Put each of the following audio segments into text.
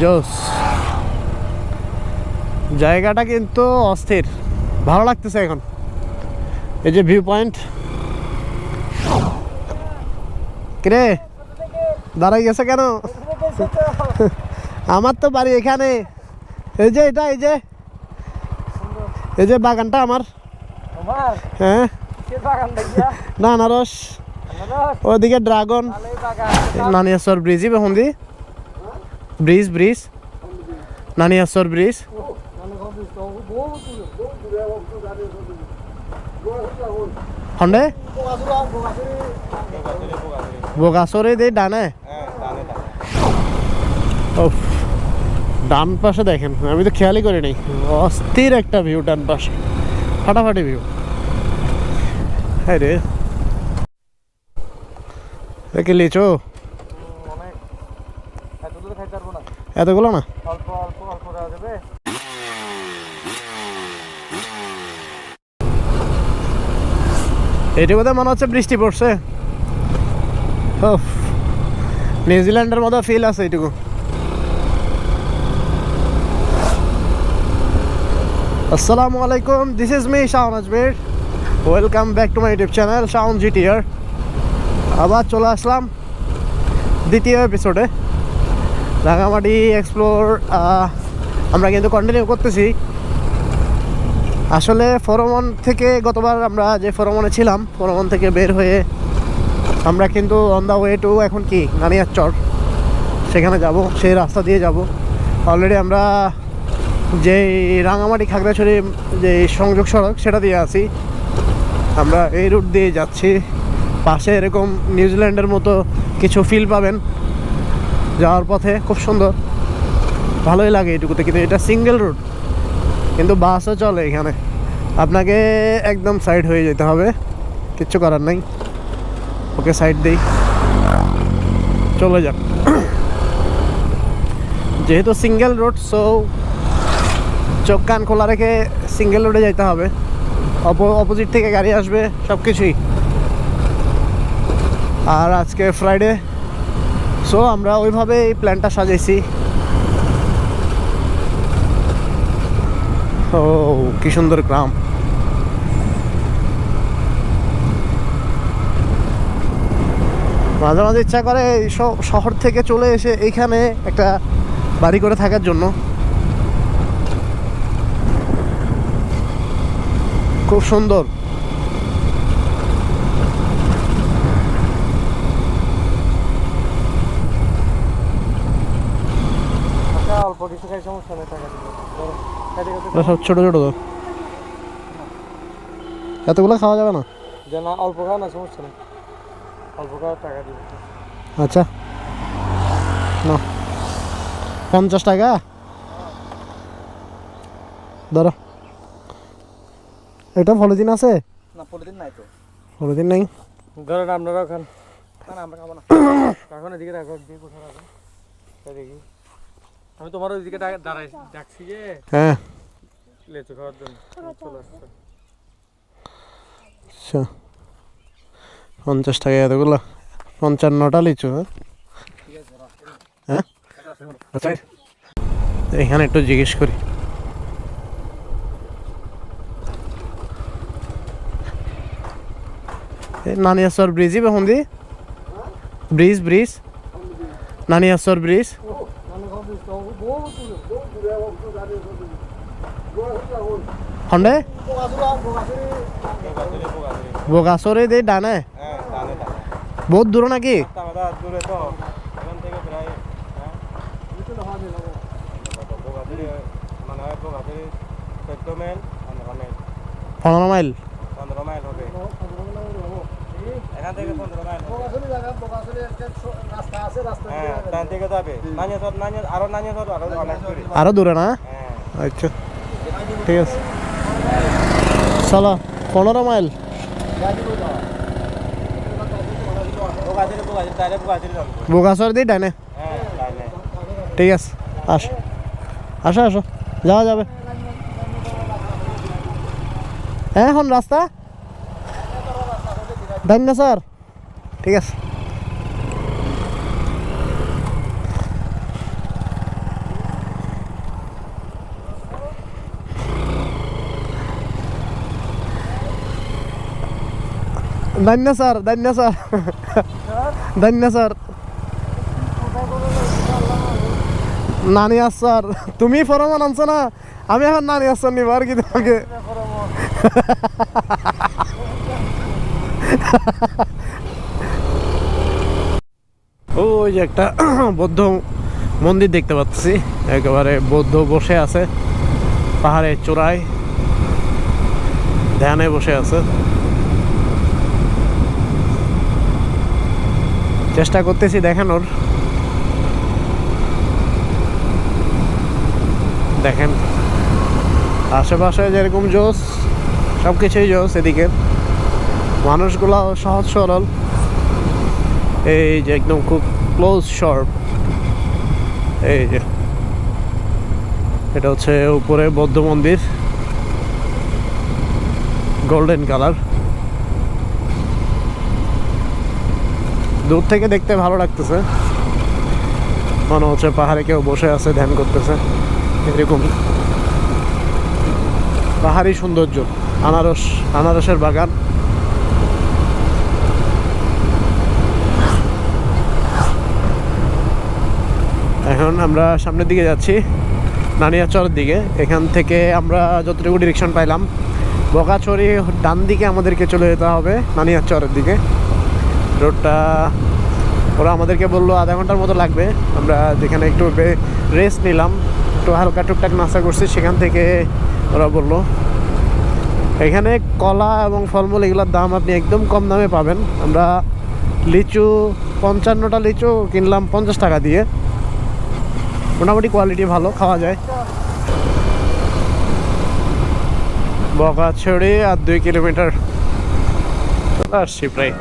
জোস। জায়গাটা কিন্তু অস্থির। ভালো লাগতেছে এখন। এই যে ভিউ পয়েন্ট কিরে? দাঁড়াই গেছে কেন? আমার তো বাড়ি এখানে। এই যে এটা এই যে। এই যে বাগানটা আমার। হ্যাঁ। না আনারস। ওদিকে ড্রাগন। নানিয়াসর ব্রিজই বেহুন্দি ব্রিজ ব্রিজ। নানিয়াসর ব্রিজ। হন্ডে? বগাসরে দে ডানে। ডান পাশে দেখেন, আমি তো খেয়ালই করি নাই। অস্থির একটা ভিউ ডান পাশে। ফাটাফাটি ভিউ হ্যাঁ রে। লিচো অনেক এত দূরে খাইতে পারব না এতগুলো না? অল্প অল্প অল্প দেওয়া যাবে। এইটা বোধহয় মনে হচ্ছে বৃষ্টি পড়ছে। নিউজিল্যান্ডের মতো ফিল আছে এইটুকু। আসসালামু আলাইকুম this is me Shahan Ajmir. Welcome back to my YouTube channel Shaon GTR আবার চলে আসলাম দ্বিতীয় এপিসোডে রাঙামাটি এক্সপ্লোর আমরা কিন্তু কন্টিনিউ করতেছি। আসলে ফরমন থেকে গতবার আমরা যে ফরমনে ছিলাম ফরমন থেকে বের হয়ে আমরা কিন্তু অন দ্য ওয়ে টু এখন কি? নানিয়ার চর সেখানে যাব, সেই রাস্তা দিয়ে যাব। অলরেডি আমরা যে রাঙামাটি খাগড়াছড়ি যে সংযোগ সড়ক, সেটা দিয়ে আছি। আমরা এই রুট দিয়ে যাচ্ছি। পাশে এরকম নিউজিল্যান্ডের মতো কিছু ফিল পাবেন। যাওয়ার পথে খুব সুন্দর। ভালোই লাগে এটুকুতে, কিন্তু এটা সিঙ্গেল রুট কিন্তু বাসও চলে এখানে। আপনাকে একদম সাইড হয়ে যেতে হবে। কিচ্ছু করার নাই। ওকে সাইড দিই। চলে যাক। যেহেতু সিঙ্গেল রোড সো চোখ কান খোলা রেখে সিঙ্গেল রোডে যেতে হবে। অপোজিট থেকে গাড়ি আসবে সব কিছুই আর আজকে ফ্রাইডে সো আমরা ওইভাবে এই প্ল্যানটা সাজাইছি। ও, কি সুন্দর গ্রাম। মাঝে মাঝে ইচ্ছা করে এই শহর থেকে চলে এসে এইখানে একটা বাড়ি করে থাকার জন্য। খুব সুন্দর আচ্ছা অল্প কিছু খাই সমস্যা নেই টাকা দিবো ধরো, সব ছোটো ছোটো তো। এতগুলো খাওয়া যাবে না? না অল্প খাও না সমস্যা নেই। অল্প খাও টাকা দিব আচ্ছা। না। পঞ্চাশ টাকা? ধরো। এটা পলিথিন আছে? না পলিথিন নাই তো। পলিথিন নেই? ধরেন আপনারাও খান না আমরা খাব না। এখন এদিকে রাখো দিয়ে কোথায় রাখো দেখি। আমি তোমার ওইদিকে দাঁড়াই ডাকছি যে। হ্যাঁ। লেচু খাওয়ার জন্য চলে আসছে আচ্ছা পঞ্চাশ টাকা এতগুলো পঞ্চান্নটা লিচু হ্যাঁ হ্যাঁ আচ্ছা এখানে একটু জিজ্ঞেস করি নানিয়াসর ব্রিজই বেহুন্দি ব্রিজ ব্রিজ নানিয়াসর ব্রিজ হন্ডে বগাসরে দে ডানে বহুত দূর নাকি? হ্যাঁ মানে হয় পনেরো মাইল। পনেরো মাইল হবে এখান থেকে পনেরো মাইল যাবে আরও নানিয়া আরও দূরে না? আচ্ছা। ঠিক আছে। চলো পনেরো মাইল। বোকাসর বোগাতিরি ডাইরেক্ট বোগাতিরি যাবে বগাসর দি ডানে। ঠিক আছে, আস। আসো আসো, যাওয়া যাবে। হ্যাঁ এখন রাস্তা? ডান না স্যার। ঠিক আছে। ধন্য স্যার ধন্য স্যার ধন্য স্যার নানি আসার তুমি ফরমান আনছো না আমি এখন নানি আসার নিব আর কি তোমাকে ওই যে একটা বৌদ্ধ মন্দির দেখতে পাচ্ছি। একেবারে বৌদ্ধ বসে আছে। পাহাড়ের চূড়ায়। ধ্যানে বসে আছে। চেষ্টা করতেছি দেখানোর। দেখেন, আশেপাশে যেরকম জোস সব কিছুই জোস এদিকে। মানুষগুলো সহজ সরল। এই যে একদম খুব ক্লোজ শর্ট এই যে, এটা হচ্ছে উপরে বৌদ্ধ মন্দির। গোল্ডেন কালার দূর থেকে দেখতে ভালো লাগতেছে। মনে হচ্ছে পাহাড়ে কেউ বসে আছে, ধ্যান করতেছে। এরকম। পাহাড়ি সৌন্দর্য। আনারস, আনারসের বাগান। এখন আমরা সামনের দিকে যাচ্ছি, নানিয়াচরের দিকে। এখান থেকে আমরা যতটুকু ডিরেকশন পাইলাম। বকাছড়ি ডান দিকে আমাদেরকে চলে যেতে হবে, নানিয়াচরের দিকে। রোডটা, ওরা আমাদেরকে বলল আধা ঘণ্টার মতো লাগবে। আমরা যেখানে একটু রেস্ট নিলাম, একটু হালকা টুকটাক নাস্তা করছি, সেখান থেকে ওরা বলল, এখানে কলা এবং ফলমূল এগুলোর দাম আপনি একদম কম দামে পাবেন। আমরা লিচু, পঞ্চান্নটা লিচু কিনলাম পঞ্চাশ টাকা দিয়ে। মোটামুটি কোয়ালিটি ভালো, খাওয়া যায়। বকা বকাছড়ি আর দুই কিলোমিটার। আসছি প্রায়।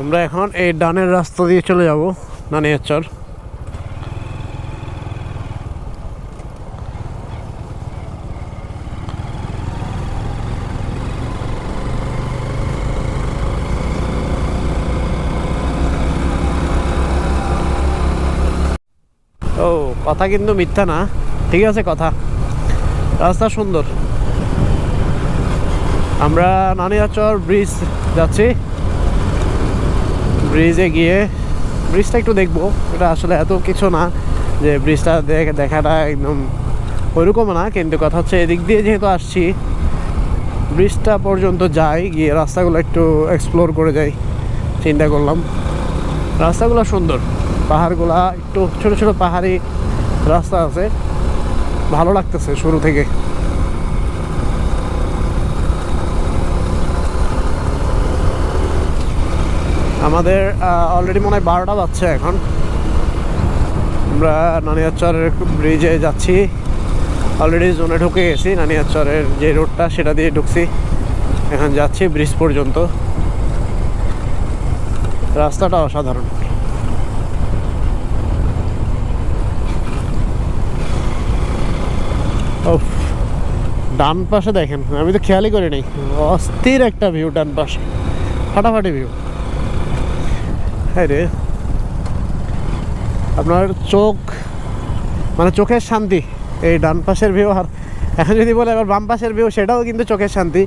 আমরা এখন এই ডানের রাস্তা দিয়ে চলে যাব, নানিয়াচর। ও, কথা কিন্তু মিথ্যা না, ঠিক আছে কথা। রাস্তা সুন্দর। আমরা নানিয়াচর ব্রিজ যাচ্ছি। ব্রিজে গিয়ে ব্রিজটা একটু দেখব। এটা আসলে এত কিছু না যে ব্রিজটা দেখে দেখাটা একদম ওইরকম না, কিন্তু কথা হচ্ছে এদিক দিয়ে যেহেতু আসছি ব্রিজটা পর্যন্ত যাই, গিয়ে রাস্তাগুলো একটু এক্সপ্লোর করে যাই, চিন্তা করলাম। রাস্তাগুলো সুন্দর, পাহাড়গুলা একটু ছোট ছোট পাহাড়ি রাস্তা আছে, ভালো লাগতেছে শুরু থেকে। আমাদের অলরেডি মনে হয় বারোটা বাজছে এখন। আমরা নানিয়াচরের ব্রিজে যাচ্ছি। অলরেডি জোনে ঢুকে গেছি, নানিয়াচরের যে রোডটা সেটা দিয়ে ঢুকছি। এখন যাচ্ছি ব্রিজ পর্যন্ত। রাস্তাটা অসাধারণ। ডান পাশে দেখেন, আমি তো খেয়ালই করিনি। অস্থির একটা ভিউ ডান পাশে। ফাটাফাটি ভিউ হ্যাঁ রে। আপনার চোখ মানে চোখের শান্তি, এই ডান পাশের ভিউ আর এখন যদি বলে আবার বাম পাশের ভিউ সেটাও কিন্তু চোখের শান্তি।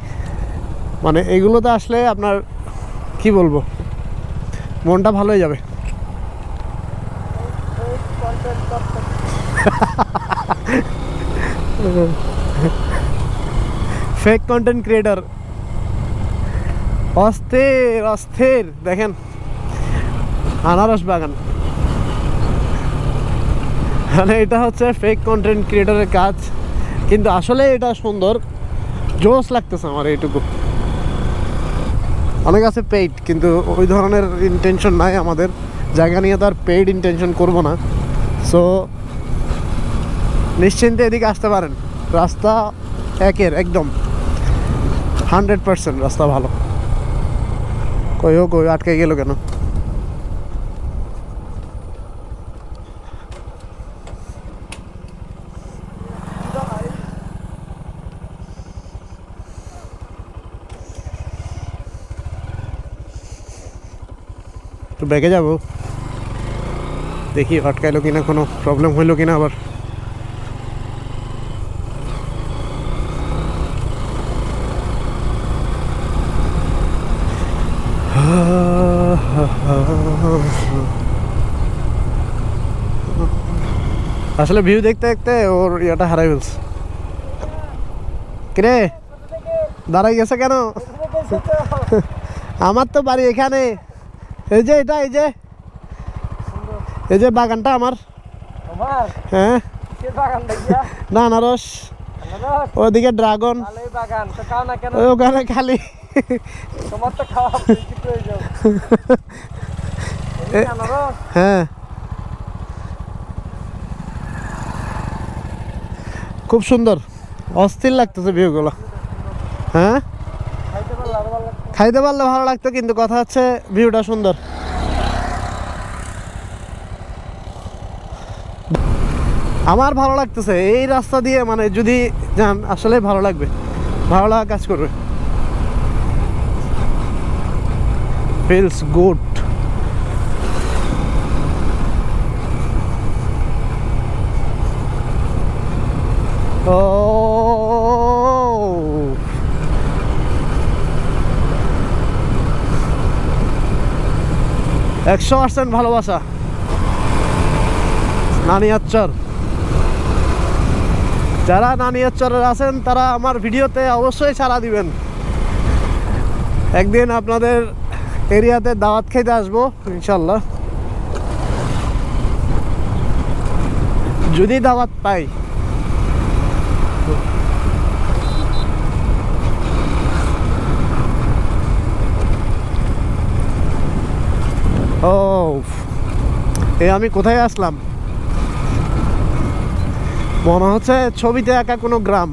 মানে এগুলোতে আসলে আপনার, কি বলব, মনটা ভালো হয়ে যাবে। ফেক কন্টেন্ট ক্রিয়েটার অস্থির অস্থির, দেখেন। আনারস বাগান। মানে এটা হচ্ছে ফেক কন্টেন্ট ক্রিয়েটারের কাজ। কিন্তু আসলে এটা সুন্দর। জোস লাগতেছে আমার এইটুকু। অনেক আছে পেইড কিন্তু ওই ধরনের ইন্টেনশন নাই আমাদের। জায়গা নিয়ে তো আর পেইড ইন্টেনশন করব না। সো নিশ্চিন্তে এদিকে আসতে পারেন। রাস্তা একের, একদম। হান্ড্রেড পার্সেন্ট রাস্তা ভালো। কই ও কই আটকে গেল কেন? ব্যাগে যাব। দেখি আটকাইলো কিনা, কোনো প্রবলেম হইল কিনা আবার। আসলে ভিউ দেখতে দেখতে ওর ইয়েটা হারাই ফেলছে। কিরে? দাঁড়াই গেছে কেন? আমার তো বাড়ি এখানে। এই যে এটা এই যে। এই যে বাগানটা আমার। আমার হ্যাঁ। না আনারস। ওদিকে ড্রাগন। ভালোই বাগান তো খাও না কেন? ওই ওখানে খালি। হ্যাঁ। খুব সুন্দর। অস্থির লাগতেছে ভিউগুলো। হ্যাঁ খাইতে পারলে আরও ভালো লাগতো খাইতে পারলে ভালো লাগতো, কিন্তু কথা হচ্ছে ভিউটা সুন্দর। আমার ভালো লাগতেছে, এই রাস্তা দিয়ে মানে যদি যান আসলে ভালো লাগবে। ভালো লাগা কাজ করবে। ফিলস গুড ও একশো পার্সেন্ট ভালোবাসা। নানিয়াচ্চর যারা নানিয়াচ্চরের আছেন, তারা আমার ভিডিওতে অবশ্যই সাড়া দিবেন। একদিন আপনাদের এরিয়াতে দাওয়াত খেতে আসব, ইনশাল্লাহ। যদি দাওয়াত পাই ও এ, আমি কোথায় আসলাম? মনে হচ্ছে ছবিতে একা কোনো গ্রাম।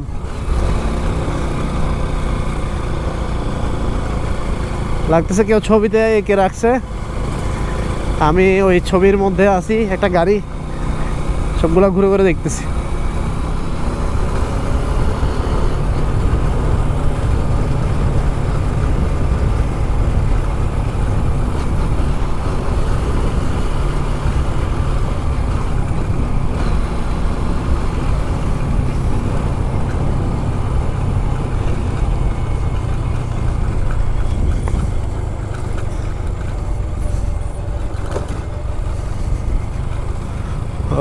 লাগতেছে কেউ ছবিতে এঁকে রাখছে। আমি ওই ছবির মধ্যে আছি, একটা গাড়ি। সবগুলো ঘুরে ঘুরে দেখতেছি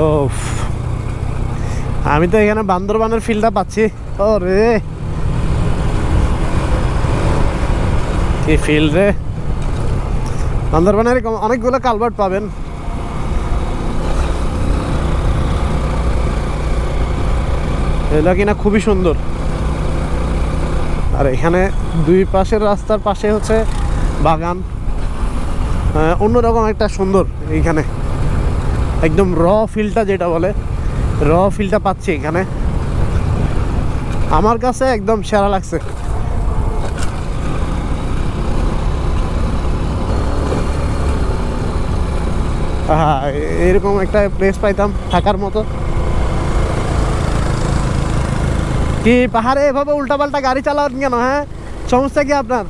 ও আমি তো এখানে বান্দরবানের ফিল্ডটা পাচ্ছি। ও রে কি ফিল্ড রে? বান্দরবানের অনেকগুলো কালভার্ট পাবেন। এগুলো কিনা খুবই সুন্দর। আর এখানে দুই পাশের রাস্তার পাশে হচ্ছে বাগান। অন্যরকম একটা সুন্দর এইখানে। একদম র ফিলটা যেটা বলে। র ফিলটা পাচ্ছি এখানে। আমার কাছে একদম সেরা লাগছে। হ্যাঁ এরকম একটা প্লেস পাইতাম থাকার মতো। কি পাহাড়ে এভাবে উল্টাপাল্টা গাড়ি চালান কেন হ্যাঁ? সমস্যা কি আপনার?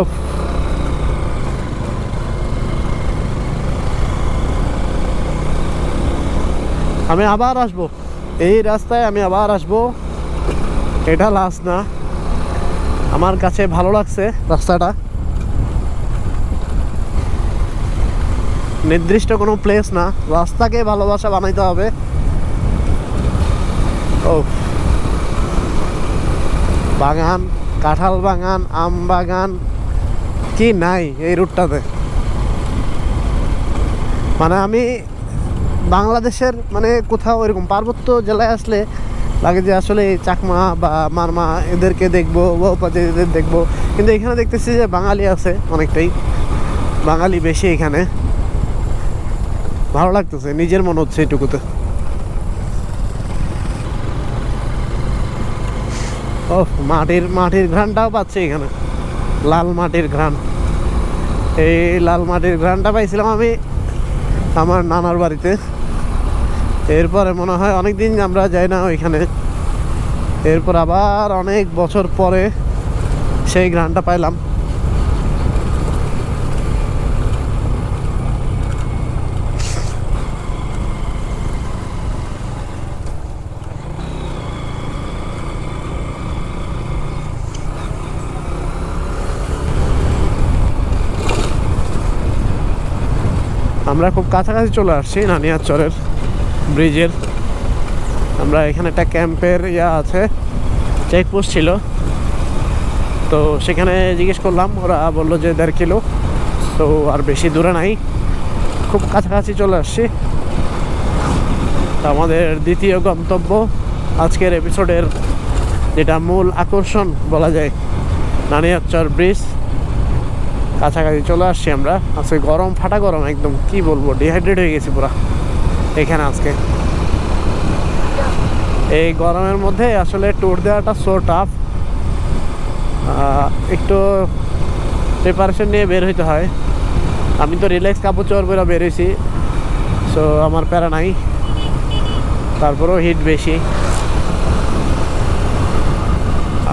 উফ। আমি আবার আসব। এই রাস্তায় আমি আবার আসব। এটা লাস্ট না। আমার কাছে ভালো লাগছে রাস্তাটা। নির্দিষ্ট কোনো প্লেস না। রাস্তাকে ভালোবাসা বানাইতে হবে। ও বাগান, কাঁঠাল বাগান, আম বাগান। কি নাই এই রুটটাতে মানে আমি বাংলাদেশের মানে কোথাও এরকম পার্বত্য জেলায় আসলে লাগে যে আসলে চাকমা বা মারমা এদেরকে দেখব বা উপাধিদের দেখব। কিন্তু এখানে দেখতেছি যে বাঙালি আছে অনেকটাই। বাঙালি বেশি এখানে। ভালো লাগতেছে, নিজের মনে হচ্ছে এটুকুতে। ও মাটির মাটির ঘ্রাণটাও পাচ্ছি এখানে। লাল মাটির ঘ্রাণ। এই লাল মাটির ঘ্রাণটা পাইছিলাম আমি আমার নানার বাড়িতে। এরপরে মনে হয় অনেক দিন আমরা যাই না ওইখানে। এরপর আবার অনেক বছর পরে সেই ঘ্রাণটা পাইলাম। আমরা খুব কাছাকাছি চলে আসছি নানিয়ার চরের ব্রিজের। আমরা এখানে একটা ক্যাম্পের ইয়া আছে চেকপোস্ট ছিল। তো সেখানে জিজ্ঞেস করলাম, ওরা বলল যে দেড় কিলো। তো আর বেশি দূরে নাই। খুব কাছাকাছি চলে আসছি। আমাদের দ্বিতীয় গন্তব্য আজকের এপিসোডের যেটা মূল আকর্ষণ বলা যায় নানিয়ারচর ব্রিজ। কাছাকাছি চলে আসছি আমরা। আজকে গরম, ফাটা গরম একদম, কি বলব ডিহাইড্রেট হয়ে গেছি পুরা। এখানে আজকে। এই গরমের মধ্যে আসলে ট্যুর দেওয়াটা সো টাফ একটু প্রিপারেশন নিয়ে বের হইতে হয়। আমি তো রিল্যাক্স কাপড় চোর বেরো বেরোইছি সো আমার প্যারা নাই। তারপরেও হিট বেশি।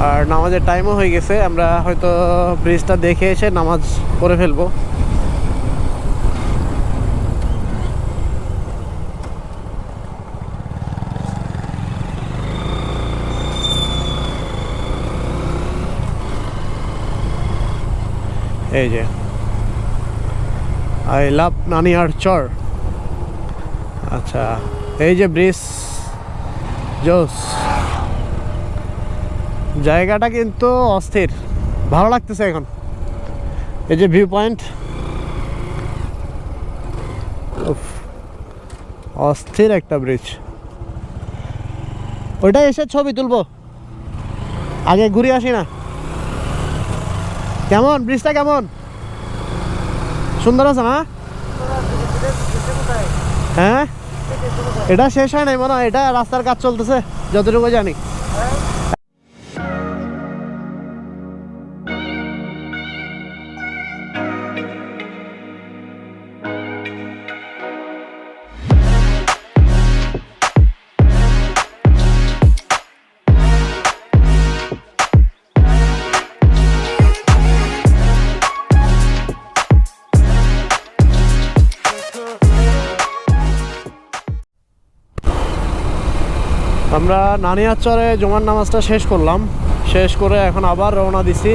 আর নামাজের টাইমও হয়ে গেছে। আমরা হয়তো ব্রিজটা দেখে এসে নামাজ পড়ে ফেলব। এই যে। I love Naniyar Char. আচ্ছা এই যে ব্রিজ, জোস। জায়গাটা কিন্তু অস্থির, ভালো লাগতেছে এখন। এই যে ভিউ পয়েন্ট অস্থির একটা ব্রিজ ওইটা এসে ছবি তুলবো। আগে ঘুরে আসি না। কেমন? ব্রিজটা কেমন? সুন্দর আছে না? হ্যাঁ? এটা শেষ হয় নাই মনে হয়। এটা রাস্তার কাজ চলতেছে, যতটুকু জানি। আমরা নানিয়াচরে জমার নামাজটা শেষ করলাম। শেষ করে এখন আবার রওনা দিছি।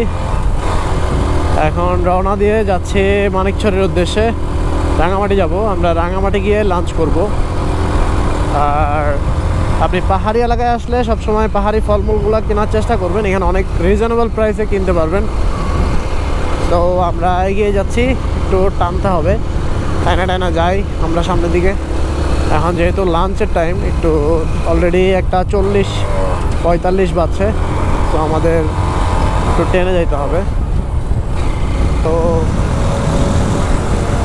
এখন রওনা দিয়ে যাচ্ছি মানিকচরের উদ্দেশ্যে। রাঙামাটি যাব, আমরা রাঙামাটি গিয়ে লাঞ্চ করব। আর আপনি পাহাড়ি এলাকায় আসলে সবসময় পাহাড়ি ফলমূলগুলো কেনার চেষ্টা করবেন। এখানে অনেক রিজনেবল প্রাইসে কিনতে পারবেন। তো আমরা এগিয়ে যাচ্ছি, একটু টানতে হবে। টানা টানা যাই আমরা সামনের দিকে। এখন যেহেতু লাঞ্চের টাইম একটু অলরেডি একটা চল্লিশ, পঁয়তাল্লিশ বাজছে, তো আমাদের একটু ট্রেনে যেতে হবে। তো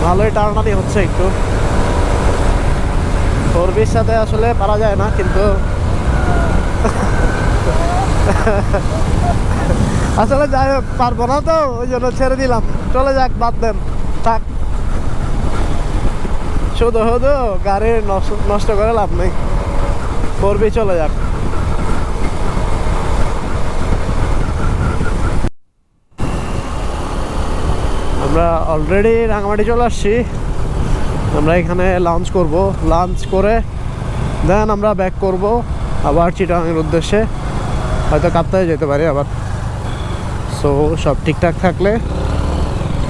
ভালোই টানাটানি হচ্ছে একটু। চর্বির সাথে আসলে পারা যায় না, কিন্তু আসলে যাই হোক, পারব না তো, ওই জন্য ছেড়ে দিলাম। চলে যাক, বাদ দেন। থাক। শুধু শুধু গাড়ি নষ্ট- করে লাভ নেই। করবি চলে যাক। আমরা অলরেডি রাঙামাটি চলে আসছি। আমরা এখানে লাঞ্চ করব। লাঞ্চ করে দেন আমরা ব্যাক করব আবার চিটাঙের উদ্দেশ্যে। হয়তো কাপ্তায় যেতে পারি আবার। সো সব ঠিকঠাক থাকলে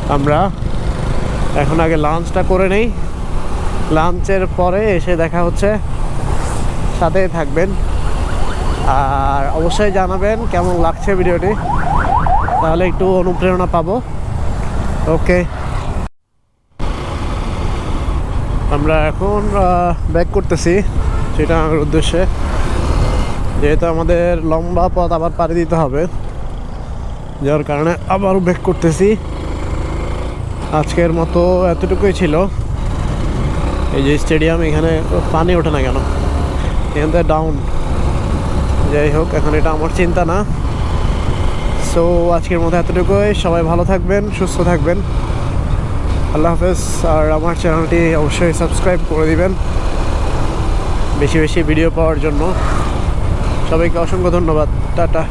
আমরা এখন আগে লাঞ্চটা করে নেই। লাঞ্চের পরে এসে দেখা হচ্ছে। সাথে থাকবেন। আর অবশ্যই জানাবেন কেমন লাগছে ভিডিওটি। তাহলে একটু অনুপ্রেরণা পাবো। ওকে। আমরা এখন ব্যাক করতেছি সেটা আমার উদ্দেশ্যে। যেহেতু আমাদের লম্বা পথ আবার পাড়ি দিতে হবে। যার কারণে আবারও ব্যাক করতেছি। আজকের মতো এতটুকুই ছিল। এই যে স্টেডিয়াম এখানে পানি ওঠে না কেন? এখান থেকে ডাউন যাই হোক, এখন এটা আমার চিন্তা না। সো আজকের মতো এতটুকুই। সবাই ভালো থাকবেন, সুস্থ থাকবেন। আল্লাহ হাফেজ। আর আমার চ্যানেলটি অবশ্যই সাবস্ক্রাইব করে দিবেন। বেশি বেশি ভিডিও পাওয়ার জন্য। সবাইকে অসংখ্য ধন্যবাদ। টাটা।